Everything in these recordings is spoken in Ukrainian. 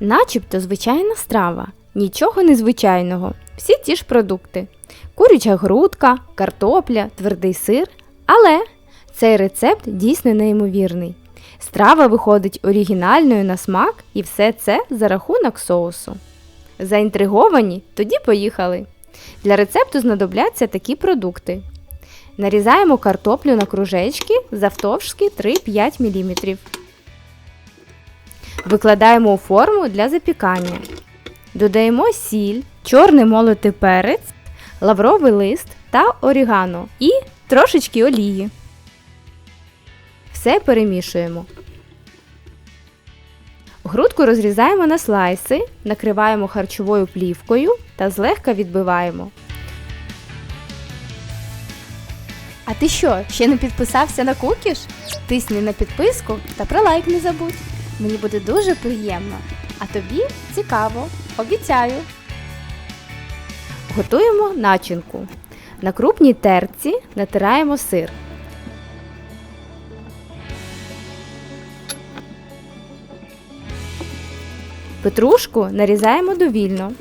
Начебто звичайна страва, нічого незвичайного, всі ті ж продукти: куряча грудка, картопля, твердий сир. Але цей рецепт дійсно неймовірний. Страва виходить оригінальною на смак і все це за рахунок соусу. Заінтриговані? Тоді поїхали. Для рецепту знадобляться такі продукти. Нарізаємо картоплю на кружечки завтовшки 3-5 мм. Викладаємо у форму для запікання. Додаємо сіль, чорний молотий перець, лавровий лист та орігано і трошечки олії. Все перемішуємо. Грудку розрізаємо на слайси, накриваємо харчовою плівкою та злегка відбиваємо. А ти що, ще не підписався на кукіш? Тисни на підписку та про лайк не забудь. Мені буде дуже приємно. А тобі цікаво, обіцяю. Готуємо начинку. На крупній терці натираємо сир. Петрушку нарізаємо довільно.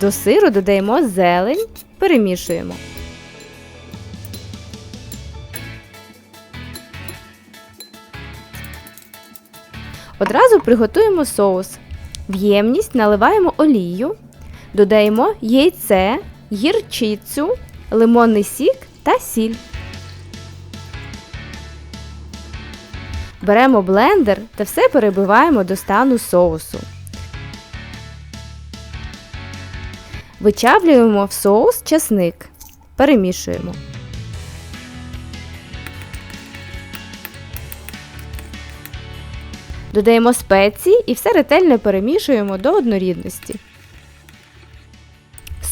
До сиру додаємо зелень, перемішуємо. Одразу приготуємо соус. В ємність наливаємо олію, додаємо яйце, гірчицю, лимонний сік та сіль. Беремо блендер та все перебиваємо до стану соусу. Вичавлюємо в соус часник. Перемішуємо. Додаємо спеції і все ретельно перемішуємо до однорідності.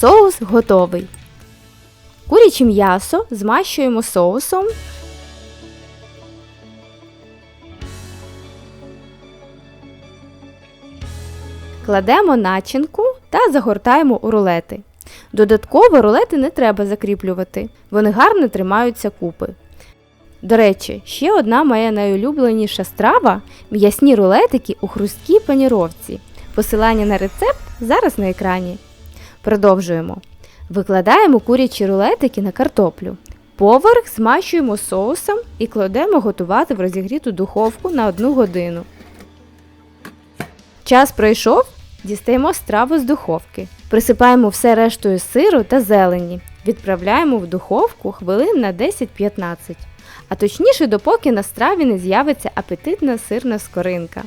Соус готовий. Куряче м'ясо змащуємо соусом. Кладемо начинку та загортаємо у рулети. Додатково рулети не треба закріплювати, вони гарно тримаються купи. До речі, ще одна моя найулюбленіша страва м'ясні рулетики у хрусткій паніровці. Посилання на рецепт зараз на екрані. Продовжуємо. Викладаємо курячі рулетики на картоплю. Поверх змащуємо соусом і кладемо готувати в розігріту духовку на 1 годину. Час пройшов, дістаємо страву з духовки. Присипаємо все рештою сиру та зелені. Відправляємо в духовку хвилин на 10-15. А точніше, допоки на страві не з'явиться апетитна сирна скоринка.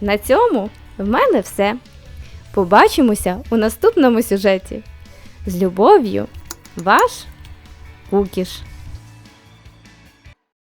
На цьому в мене все. Побачимося у наступному сюжеті. З любов'ю, ваш Кукіш.